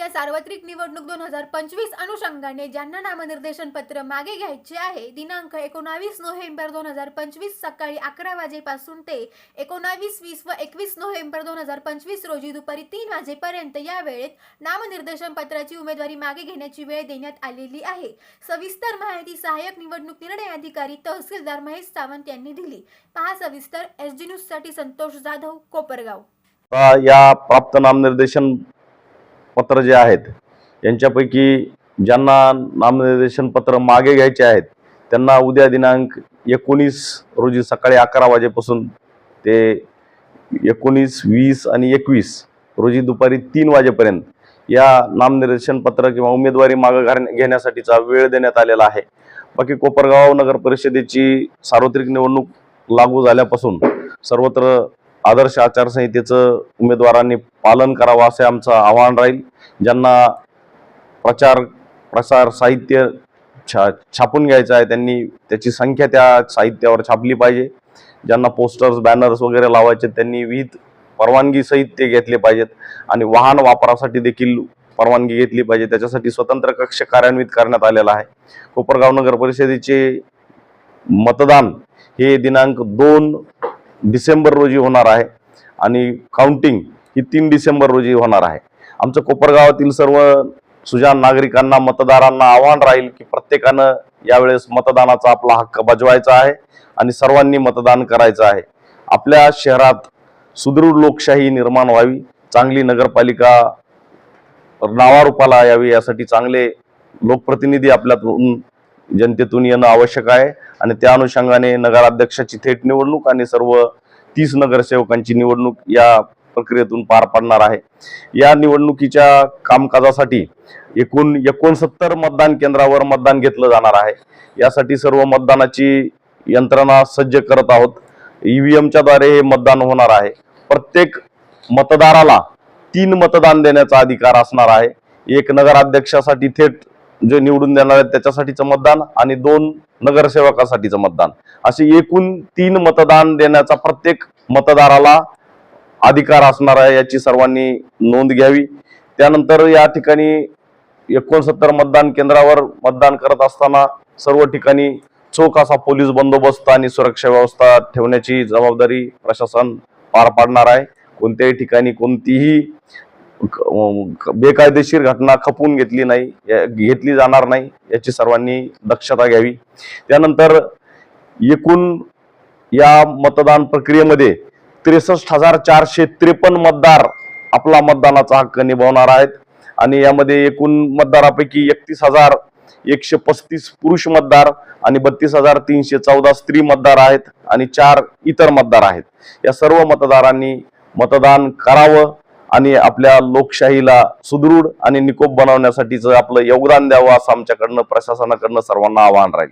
नगरपालिका सार्वत्रिक निवडणूक दोन हजार पंचवीस अनुषंगाने ज्यांना नामनिर्देशन पत्र मागे घ्यायचे आहे दिनांक एकोणावीस नोव्हेंबर दोन हजार पंचवीस सकाळी अकरा वाजेपासून ते एकोणावीस वीस व एकवीस नोव्हेंबर दोन हजार पंचवीस रोजी दुपारी तीन वाजेपर्यंत या वेळेत नामनिर्देशन पत्राची उमेदवारी मागे घेण्याची वेळ देण्यात आलेली आहे. सविस्तर माहिती सहाय्यक निवडणूक निर्णय अधिकारी तहसीलदार महेश सावंत यांनी दिली. पहा सविस्तर एस डी न्यूजसाठी संतोष जाधव कोपरगाव. या प्राप्त नामनिर्देशन पत्र जे आहेत यांच्यापैकी ज्यांना नामनिर्देशन पत्र मागे घ्यायचे आहेत त्यांना उद्या दिनांक एकोणीस रोजी सकाळी अकरा वाजेपासून ते एकोणीस वीस आणि एकवीस रोजी दुपारी तीन वाजेपर्यंत या नामनिर्देशन पत्र किंवा उमेदवारी मागं घाल- घेण्यासाठीचा वेळ देण्यात आलेला आहे. बाकी कोपरगाव नगर परिषदेची सार्वत्रिक निवडणूक लागू झाल्यापासून सर्वत्र आदर्श आचारसंहितेचं उमेदवारांनी पालन करावं असे आमचं आवाहन राहील. ज्यांना प्रचार प्रसार साहित्य छा छापून घ्यायचं आहे त्यांनी त्याची संख्या त्या साहित्यावर छापली पाहिजे. ज्यांना पोस्टर्स बॅनर्स वगैरे लावायचे त्यांनी विहित परवानगी सहित ते घेतले पाहिजेत. आणि वाहन वापरासाठी देखील परवानगी घेतली पाहिजे. त्याच्यासाठी स्वतंत्र कक्ष कार्यान्वित करण्यात आलेला आहे. कोपरगाव नगर परिषदेचे मतदान हे दिनांक दोन डिसेंबर रोजी होणार आहे आणि काउंटिंग ही तीन डिसेंबर रोजी होणार आहे. आमचं कोपरगावातील सर्व सुजान नागरिकांना मतदारांना आव्हान राहील की प्रत्येकानं यावेळेस मतदानाचा आपला हक्क बजवायचा आहे आणि सर्वांनी मतदान करायचं आहे. आपल्या शहरात सुदृढ लोकशाही निर्माण व्हावी चांगली नगरपालिका नावारूपाला यावी यासाठी चांगले लोकप्रतिनिधी आपल्यातून जनतेतून येणं आवश्यक आहे. आणि त्या अनुषंगाने नगराध्यक्षाची थेट निवडणूक आणि सर्व तीस नगरसेवकांची निवडणूक या प्रक्रियेतून पार पाडणार आहे. या निवडणुकीच्या कामकाजासाठी एकूण एकोणसत्तर मतदान केंद्रावर मतदान घेतलं जाणार आहे. यासाठी सर्व मतदानाची यंत्रणा सज्ज करत आहोत. ईव्हीएमच्या द्वारे हे मतदान होणार आहे. प्रत्येक मतदाराला तीन मतदान देण्याचा अधिकार असणार आहे. एक नगराध्यक्षासाठी थेट जे निवडून देणार आहेत त्याच्यासाठीचं मतदान आणि दोन नगरसेवकासाठीचं मतदान. असे एकूण तीन मतदान देण्याचा प्रत्येक मतदाराला अधिकार असणार आहे याची सर्वांनी नोंद घ्यावी. त्यानंतर या ठिकाणी एकोणसत्तर मतदान केंद्रावर मतदान करत असताना सर्व ठिकाणी चोख असा पोलीस बंदोबस्त आणि सुरक्षा व्यवस्था ठेवण्याची जबाबदारी प्रशासन पार पाडणार आहे. कोणत्याही ठिकाणी कोणतीही बेकायदेशीर घटना खपून घेतली नाही या- घेतली जाणार नाही याची सर्वांनी दक्षता घ्यावी. त्यानंतर एकूण या मतदान प्रक्रियेमध्ये त्रेसष्ट हजार चारशे त्रेपन्न मतदार आपला मतदानाचा हक्क निभावणार आहेत. आणि यामध्ये एकूण मतदारापैकी एकतीस हजार एकशे पस्तीस पुरुष मतदार आणि बत्तीस हजार तीनशे चौदा स्त्री मतदार आहेत आणि चार इतर मतदार आहेत. या सर्व मतदारांनी मतदान करावं. आणि आपल्या लोकशाहीला सुदृढ आणि निकोप बनवण्यासाठीचं आपलं योगदान द्यावं असं आमच्याकडनं प्रशासनाकडनं सर्वांना आवाहन राहील.